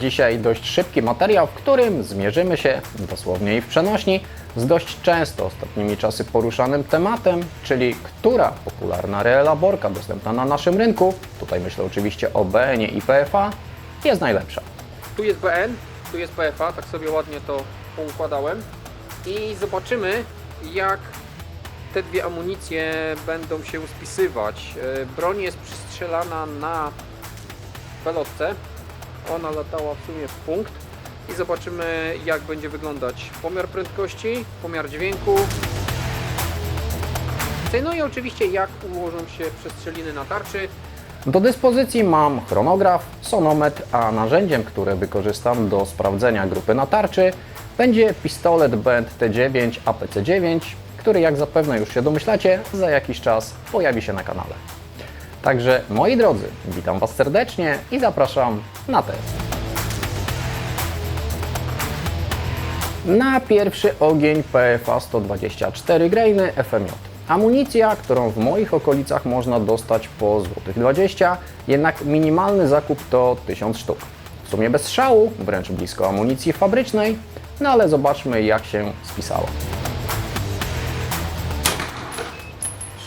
Dzisiaj dość szybki materiał, w którym zmierzymy się, dosłownie i w przenośni, z dość często ostatnimi czasy poruszanym tematem, czyli która popularna reelaborka dostępna na naszym rynku, tutaj myślę oczywiście o BN i PFA, jest najlepsza. Tu jest BN, tu jest PFA, tak sobie ładnie to poukładałem. I zobaczymy, jak te dwie amunicje będą się spisywać. E, Broń jest przystrzelana na pelotce. Ona latała w sumie w punkt. I zobaczymy, jak będzie wyglądać pomiar prędkości, pomiar dźwięku. No i oczywiście, jak ułożą się przestrzeliny na tarczy. Do dyspozycji mam chronograf, sonometr, a narzędziem, które wykorzystam do sprawdzenia grupy na tarczy będzie pistolet Band T9 APC9, który jak zapewne już się domyślacie, za jakiś czas pojawi się na kanale. Także moi drodzy, witam Was serdecznie i zapraszam na test. Na pierwszy ogień PFA 124 grainy FMJ. Amunicja, którą w moich okolicach można dostać po złotych 20, jednak minimalny zakup to 1000 sztuk. W sumie bez szału, wręcz blisko amunicji fabrycznej, no ale zobaczmy jak się spisała.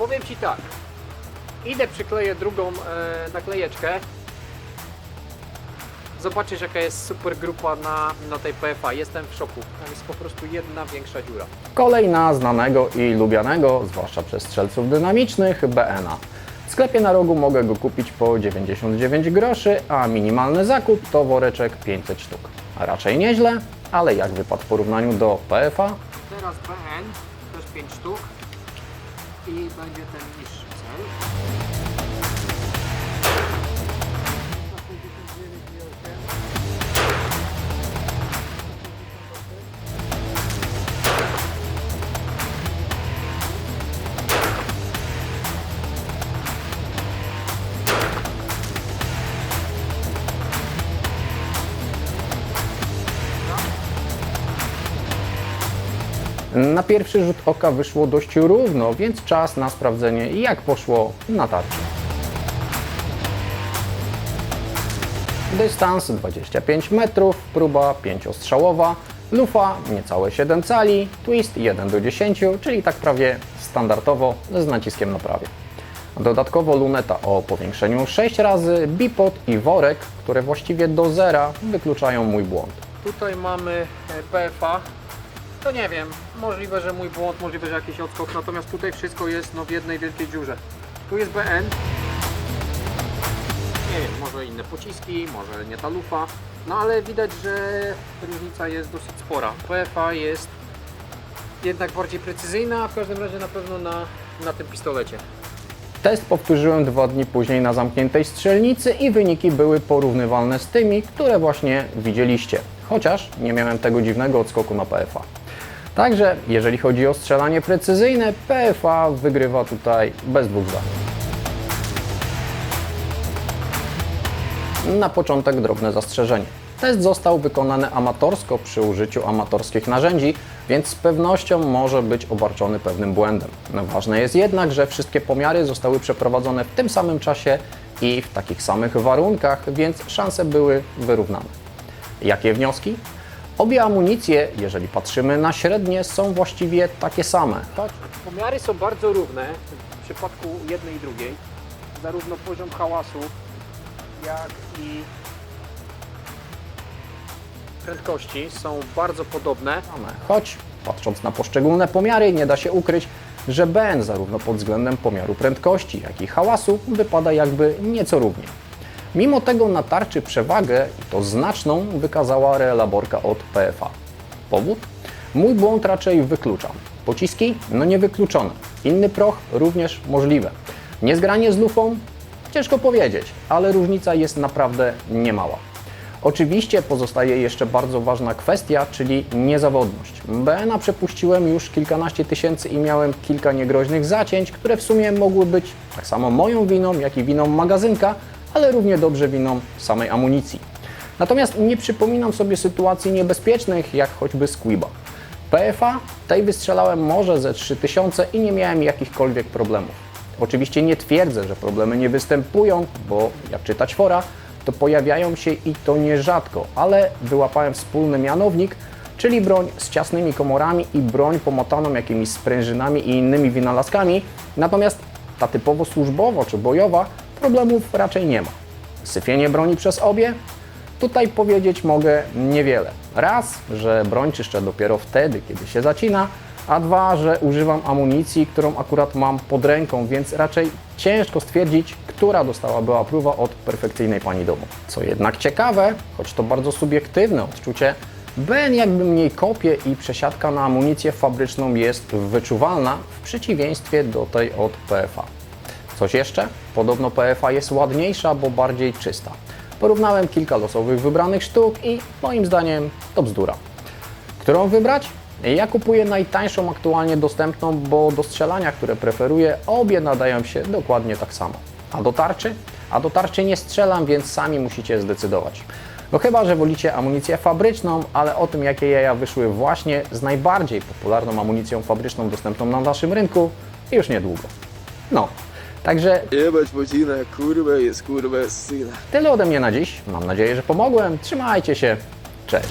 Powiem Ci tak. Idę, przykleję drugą e, naklejeczkę. Zobaczysz jaka jest super grupa na, na tej PFA. Jestem w szoku. Tam jest po prostu jedna większa dziura. Kolej na znanego i lubianego, zwłaszcza przez strzelców dynamicznych, BNA. W sklepie na rogu mogę go kupić po 99 groszy, a minimalny zakup to woreczek 500 sztuk. A raczej nieźle, ale jak wypadł w porównaniu do PFA? Teraz BN, też 5 sztuk. I będzie ten niższy cel. Na pierwszy rzut oka wyszło dość równo, więc czas na sprawdzenie jak poszło na tarczy. Dystans 25 metrów, próba 5-strzałowa, lufa niecałe 7 cali, twist 1 do 10, czyli tak prawie standardowo z naciskiem na prawie. Dodatkowo luneta o powiększeniu 6 razy, bipod i worek, które właściwie do zera wykluczają mój błąd. Tutaj mamy e, PFA. To nie wiem, możliwe, że mój błąd, możliwe, że jakiś odskok, natomiast tutaj wszystko jest no, w jednej wielkiej dziurze. Tu jest BN. Nie wiem, może inne pociski, może nie ta lufa, no ale widać, że różnica jest dosyć spora. PFA jest jednak bardziej precyzyjna, a w każdym razie na pewno na, na tym pistolecie. Test powtórzyłem dwa dni później na zamkniętej strzelnicy i wyniki były porównywalne z tymi, które właśnie widzieliście. Chociaż nie miałem tego dziwnego odskoku na PFA. Także jeżeli chodzi o strzelanie precyzyjne, PFA wygrywa tutaj bez dwóch zdań. Na początek drobne zastrzeżenie. Test został wykonany amatorsko przy użyciu amatorskich narzędzi, więc z pewnością może być obarczony pewnym błędem. No, ważne jest jednak, że wszystkie pomiary zostały przeprowadzone w tym samym czasie i w takich samych warunkach, więc szanse były wyrównane. Jakie wnioski? Obie amunicje, jeżeli patrzymy na średnie, są właściwie takie same. Tak, pomiary są bardzo równe w przypadku jednej i drugiej. Zarówno poziom hałasu, jak i prędkości są bardzo podobne. Choć patrząc na poszczególne pomiary, nie da się ukryć, że BN zarówno pod względem pomiaru prędkości, jak i hałasu wypada jakby nieco równie. Mimo tego na tarczy przewagę, i to znaczną, wykazała reelaborka od PFA. Powód? Mój błąd raczej wykluczam. Pociski? No nie wykluczone. Inny proch? Również możliwe. Niezgranie z lufą? Ciężko powiedzieć, ale różnica jest naprawdę niemała. Oczywiście pozostaje jeszcze bardzo ważna kwestia, czyli niezawodność. BNA przepuściłem już kilkanaście tysięcy i miałem kilka niegroźnych zacięć, które w sumie mogły być tak samo moją winą, jak i winą magazynka, ale równie dobrze winą samej amunicji. Natomiast nie przypominam sobie sytuacji niebezpiecznych, jak choćby Squiba. PFA tej wystrzelałem może ze 3000 i nie miałem jakichkolwiek problemów. Oczywiście nie twierdzę, że problemy nie występują, bo jak czytać fora, to pojawiają się i to nierzadko, ale wyłapałem wspólny mianownik, czyli broń z ciasnymi komorami i broń pomotaną jakimiś sprężynami i innymi wynalazkami, natomiast ta typowo służbowo czy bojowa problemów raczej nie ma. Syfienie broni przez obie? Tutaj powiedzieć mogę niewiele. Raz, że broń czyszczę dopiero wtedy, kiedy się zacina, a dwa, że używam amunicji, którą akurat mam pod ręką, więc raczej ciężko stwierdzić, która dostałaby apruwa od perfekcyjnej pani domu. Co jednak ciekawe, choć to bardzo subiektywne odczucie, Ben jakby mniej kopie i przesiadka na amunicję fabryczną jest wyczuwalna w przeciwieństwie do tej od PFA. Coś jeszcze? Podobno PFA jest ładniejsza, bo bardziej czysta. Porównałem kilka losowych wybranych sztuk i moim zdaniem to bzdura. Którą wybrać? Ja kupuję najtańszą aktualnie dostępną, bo do strzelania, które preferuję, obie nadają się dokładnie tak samo. A do tarczy? A do tarczy nie strzelam, więc sami musicie zdecydować. No chyba, że wolicie amunicję fabryczną, ale o tym, jakie jaja wyszły właśnie z najbardziej popularną amunicją fabryczną dostępną na naszym rynku, już niedługo. No, także Jebać Pucina, kurwa jest kurwa syna. Tyle ode mnie na dziś. Mam nadzieję, że pomogłem. Trzymajcie się. Cześć.